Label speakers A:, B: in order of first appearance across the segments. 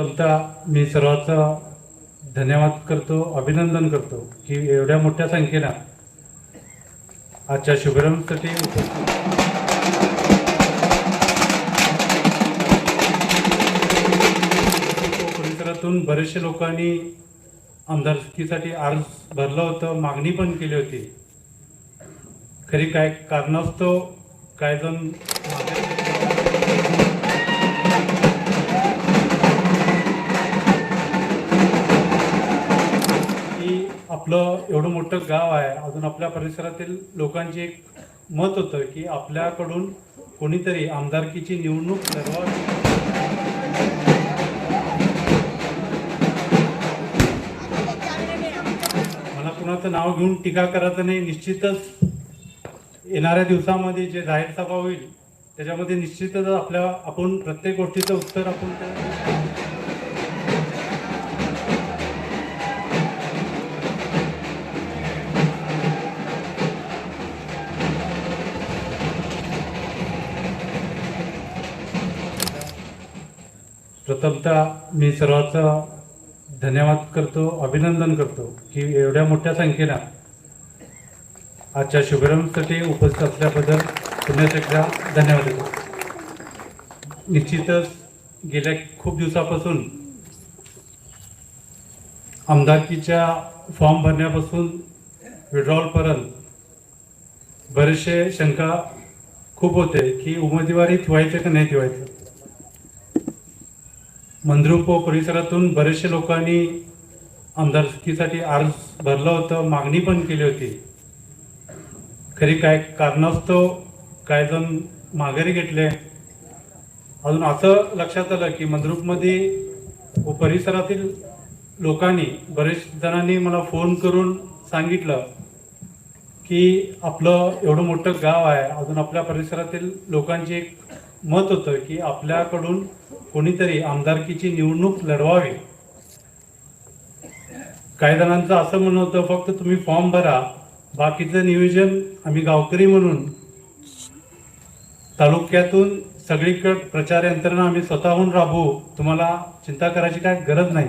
A: प्रथमतः मी सर्वांचा धन्यवाद करतो अभिनंदन करतो की एवढ्या मोठ्या संख्येनं आजच्या शुभारंभसाठी परिसरातून बरेचसे लोकांनी आमदारकीसाठी अर्ज भरलं होतं मागणी पण केली होती. खरी काय कारणास्तव काय जण आपलं एवढं मोठं गाव आहे अजून आपल्या परिसरातील लोकांचे एक मत होतं की आपल्याकडून कोणीतरी आमदारकीची निवडणूक सर्वात मला कुणाचं नाव घेऊन टीका करायचं नाही निश्चितच येणाऱ्या दिवसामध्ये जे जाहीर सभा होईल त्याच्यामध्ये निश्चितच आपल्या आपण प्रत्येक गोष्टीचं उत्तर आपण प्रथमतः मी सर्वांचा धन्यवाद करतो अभिनंदन करतो की एवढ्या मोठ्या संख्येनं आजच्या शुभारंभसाठी उपस्थित असल्याबद्दल पुन्हा एकदा धन्यवाद देतो. निश्चितच गेल्या खूप दिवसापासून आमदारकीच्या फॉर्म भरण्यापासून विड्रॉलपर्यंत बरेचसे शंका खूप होते की उमेदवारी ठेवायचं का नाही ठेवायचं? मंद्रुप व परिसरातून बरेचसे लोकांनी आमदारकीसाठी अर्ज भरलं होतं मागणी पण केली होती. खरी काय कारणास्तव काय जण माघारी घेतले? अजून असं लक्षात आलं की मंद्रुपमध्ये व परिसरातील लोकांनी बरेच जणांनी मला फोन करून सांगितलं की आपलं एवढं मोठं गाव आहे. अजून आपल्या परिसरातील लोकांची एक मत होतं की आपल्याकडून कोणीतरी आमदारकीची निवडणूक लढवावी. काही जणांचं असं म्हणणं होतं फक्त तुम्ही फॉर्म भरा बाकीचं नियोजन आम्ही गावकरी म्हणून तालुक्यातून सगळीकडे प्रचार यंत्रणा आम्ही स्वतःहून राबवू तुम्हाला चिंता करायची काय गरज नाही.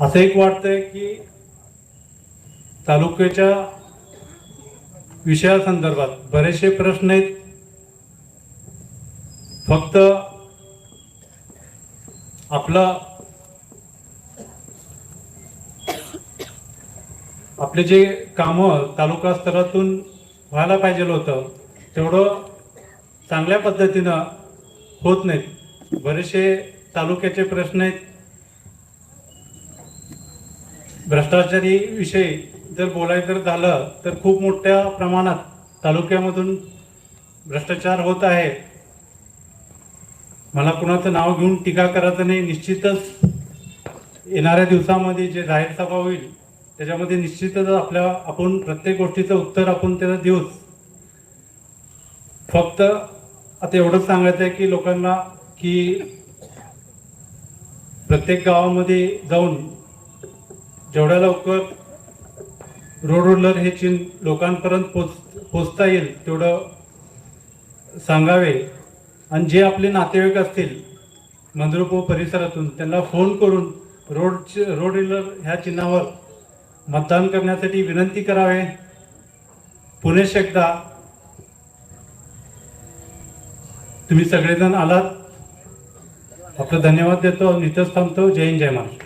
A: असं एक वाटतंय की तालुक्याच्या विषयासंदर्भात बरेचसे प्रश्न आहेत. फक्त आपला आपले जे कामं तालुका स्तरातून व्हायला पाहिजे होतं तेवढं चांगल्या पद्धतीनं होत नाहीत. बरेचसे तालुक्याचे प्रश्न आहेत. भ्रष्टाचारी विषयी जर बोलायचं झालं तर खूप मोठ्या प्रमाणात तालुक्यामधून भ्रष्टाचार होत आहे. मला कुणाचं नाव घेऊन टीका करायचं नाही निश्चितच येणाऱ्या दिवसामध्ये जे जाहीर सभा होईल त्याच्यामध्ये निश्चितच आपल्या आपण प्रत्येक गोष्टीचं उत्तर आपण त्याला देऊच. फक्त आता एवढंच सांगायचं आहे की लोकांना की प्रत्येक गावामध्ये जाऊन जेवढ्या लवकर रोड रोलर हे चिन्ह लोकांपर्यंत पोच पोचता येईल तेवढं सांगावे. आणि जे आपले नातेवाईक असतील मंद्रुप परिसरातून त्यांना फोन करून रोड रोड रिलर ह्या चिन्हावर मतदान करण्यासाठी विनंती करावे. पुणे एकदा तुम्ही सगळेजण आलात. आपलं धन्यवाद देतो. नितच थांबतो. जय हिंद जय महाराष्ट्र.